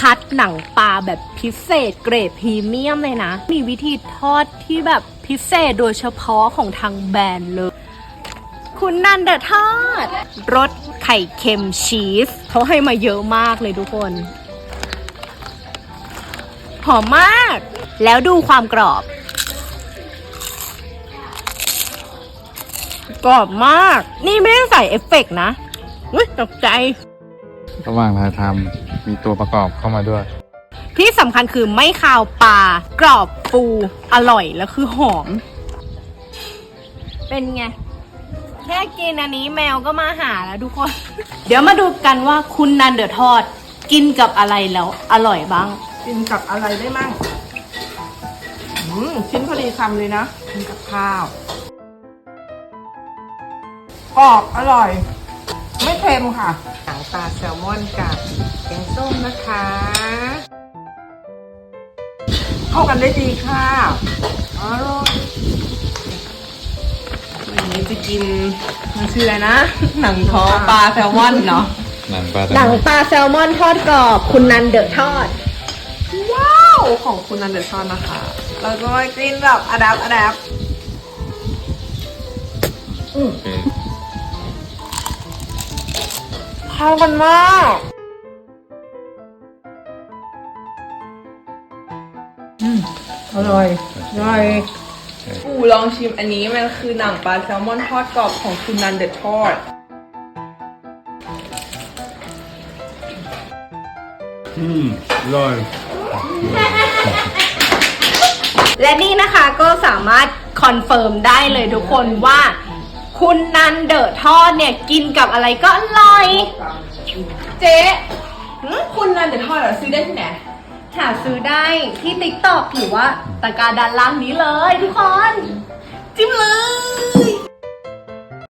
คัดหนังปลาแบบพิเศษเกรดพรีเมียมเลยนะ มีวิธีทอดที่แบบพิเศษโดยเฉพาะของทางแบรนด์เลย คุณนันเดอะทอดรสไข่เค็มชีสเขาให้มาเยอะมากเลยทุกคน หอมมาก แล้วดูความกรอบ กรอบมาก นี่ไม่ได้ใส่เอฟเฟกต์นะอุ้ยตกใจ ระหว่างถ่ายทำมีตัวประกอบเข้ามาด้วย ที่สำคัญคือไม่คาวปลากรอบฟูอร่อยแล้วคือหอม เป็นไง แค่กินอันนี้แมวก็มาหาแล้วทุกคน เดี๋ยวมาดูกันว่าคุณนันเดอร์ทอด กินกับอะไรแล้วอร่อยบ้าง กินกับอะไรได้มั่งอืมชิ้นพอดีคำเลยนะกินกับข้าวกรอบอร่อย ไม่เค็มค่ะ หนังปลาแซลมอนกับแกงส้มนะคะ เข้ากันได้ดีค่ะอร่อยวันนี้จะกินมันคืออะไรนะ หนังท้อปลาแซลมอนเนาะหนังปลาหนังปลาแซลมอนทอดกรอบ คุณนันเดอร์ทอด ว้าว ของคุณนันเดอร์ชอนนะคะ เราก็มากินแบบอะดับอะดับโอเเข้ากันมากอร่อยอร่อยอูลองชิมอันนี้มันคือหนังปลาแซลมอนทอดกรอบของคุณนันเดอร์ทอด อืมอร่อยและนี่นะคะก็สามารถคอนเฟิร์มได้เลยทุกคนว่า คุณนันเดอร์ทอดเนี่ยกินกับอะไรก็อร่อย เจ๊คุณนันเดอร์ทอดเหรอซื้อได้ที่ไหน หาซื้อได้ที่ TikTok หรือว่าตะกร้าด้านล่างนี้เลยทุกคน